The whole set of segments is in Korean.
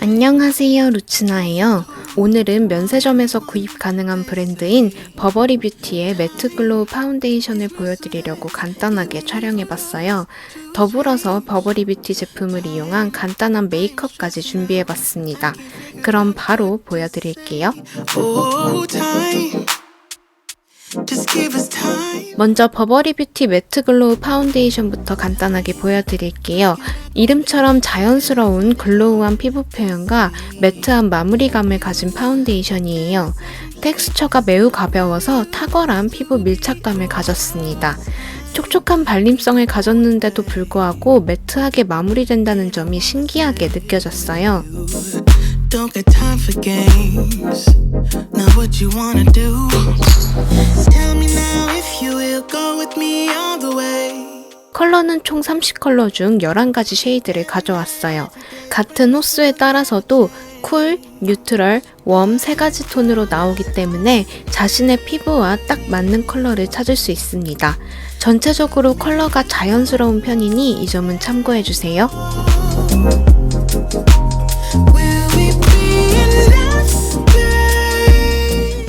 안녕하세요 루츠나예요. 오늘은 면세점에서 구입 가능한 브랜드인 버버리 뷰티의 매트 글로우 파운데이션을 보여드리려고 간단하게 촬영해봤어요. 더불어서 버버리 뷰티 제품을 이용한 간단한 메이크업까지 준비해봤습니다. 그럼 바로 보여드릴게요. 먼저 버버리 뷰티 매트 글로우 파운데이션부터 간단하게 보여드릴게요. 이름처럼 자연스러운 글로우한 피부 표현과 매트한 마무리감을 가진 파운데이션이에요. 텍스처가 매우 가벼워서 탁월한 피부 밀착감을 가졌습니다. 촉촉한 발림성을 가졌는데도 불구하고 매트하게 마무리된다는 점이 신기하게 느껴졌어요. Don't got time for games. Now what you wanna do? Tell me now if you will go with me all the way. 컬러는 총 30컬러 중 11가지 쉐이드를 가져왔어요. 같은 호수에 따라서도 쿨, 뉴트럴, 웜세 가지 톤으로 나오기 때문에 자신의 피부와 딱 맞는 컬러를 찾을 수 있습니다. 전체적으로 컬러가 자연스러운 편이니 이 점은 참고해주세요. Will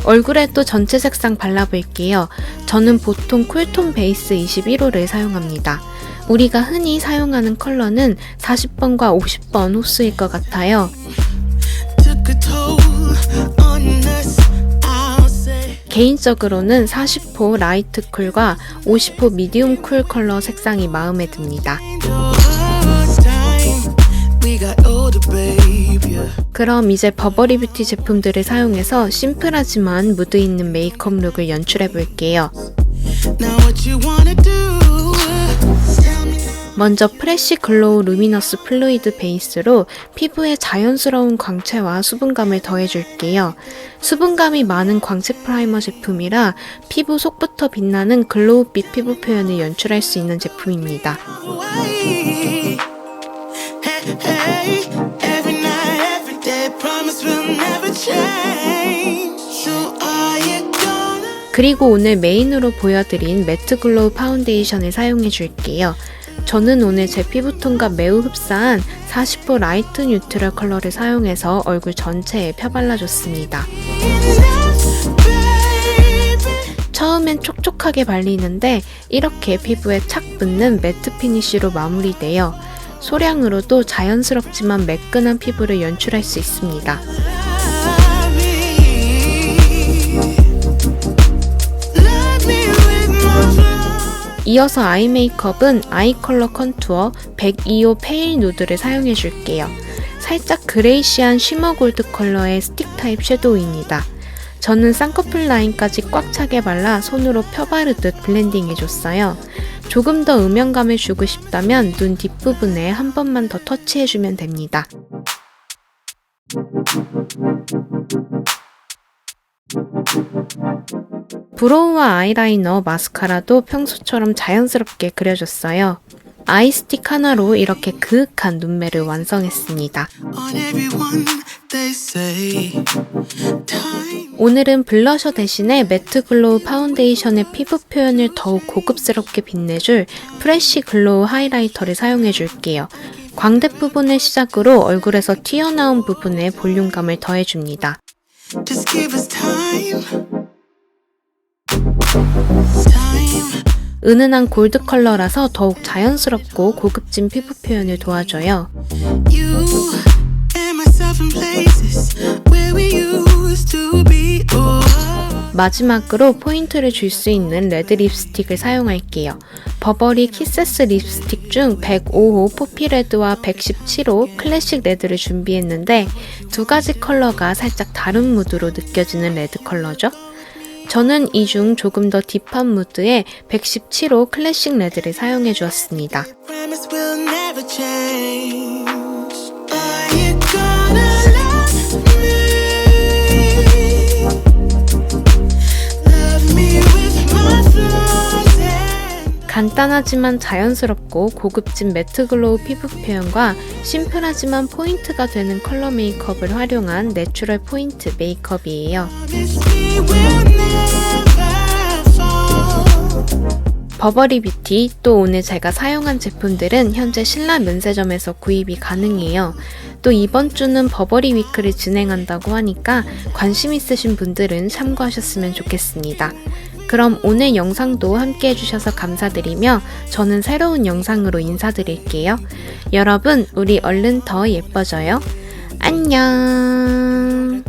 얼굴에 또 전체 색상 발라볼게요. 저는 보통 쿨톤 베이스 21호를 사용합니다. 우리가 흔히 사용하는 컬러는 40번과 50번 호수일 것 같아요. 개인적으로는 40호 라이트 쿨과 50호 미디움 쿨 컬러 색상이 마음에 듭니다. 그럼 이제 버버리 뷰티 제품들을 사용해서 심플하지만 무드 있는 메이크업 룩을 연출해 볼게요. Me. 먼저 프레쉬 글로우 루미너스 플루이드 베이스로 피부에 자연스러운 광채와 수분감을 더해줄게요. 수분감이 많은 광채 프라이머 제품이라 피부 속부터 빛나는 글로우빛 피부 표현을 연출할 수 있는 제품입니다. 그리고 오늘 메인으로 보여드린 매트 글로우 파운데이션을 사용해 줄게요. 저는 오늘 제 피부톤과 매우 흡사한 40호 라이트 뉴트럴 컬러를 사용해서 얼굴 전체에 펴발라줬습니다. 처음엔 촉촉하게 발리는데 이렇게 피부에 착 붙는 매트 피니쉬로 마무리되어 소량으로도 자연스럽지만 매끈한 피부를 연출할 수 있습니다. 이어서 아이 메이크업은 아이 컬러 컨투어 102호 페일 누드를 사용해 줄게요. 살짝 그레이시한 쉬머 골드 컬러의 스틱 타입 섀도우입니다. 저는 쌍꺼풀 라인까지 꽉 차게 발라 손으로 펴바르듯 블렌딩 해줬어요. 조금 더 음영감을 주고 싶다면 눈 뒷부분에 한 번만 더 터치해주면 됩니다. 브로우와 아이라이너, 마스카라도 평소처럼 자연스럽게 그려줬어요. 아이스틱 하나로 이렇게 그윽한 눈매를 완성했습니다. 오늘은 블러셔 대신에 매트 글로우 파운데이션의 피부 표현을 더욱 고급스럽게 빛내줄 프레쉬 글로우 하이라이터를 사용해 줄게요. 광대 부분을 시작으로 얼굴에서 튀어나온 부분에 볼륨감을 더해줍니다. Just give us time. 은은한 골드 컬러라서 더욱 자연스럽고 고급진 피부 표현을 도와줘요. 마지막으로 포인트를 줄 수 있는 레드 립스틱을 사용할게요. 버버리 키세스 립스틱 중 105호 포피 레드와 117호 클래식 레드를 준비했는데 두 가지 컬러가 살짝 다른 무드로 느껴지는 레드 컬러죠. 저는 이 중 조금 더 딥한 무드의 117호 클래식 레드를 사용해 주었습니다. 간단하지만 자연스럽고 고급진 매트 글로우 피부 표현과 심플하지만 포인트가 되는 컬러 메이크업을 활용한 내추럴 포인트 메이크업이에요. 버버리 뷰티 또 오늘 제가 사용한 제품들은 현재 신라 면세점에서 구입이 가능해요. 또 이번 주는 버버리 위크를 진행한다고 하니까 관심 있으신 분들은 참고하셨으면 좋겠습니다. 그럼 오늘 영상도 함께 해주셔서 감사드리며 저는 새로운 영상으로 인사드릴게요. 여러분, 우리 얼른 더 예뻐져요. 안녕!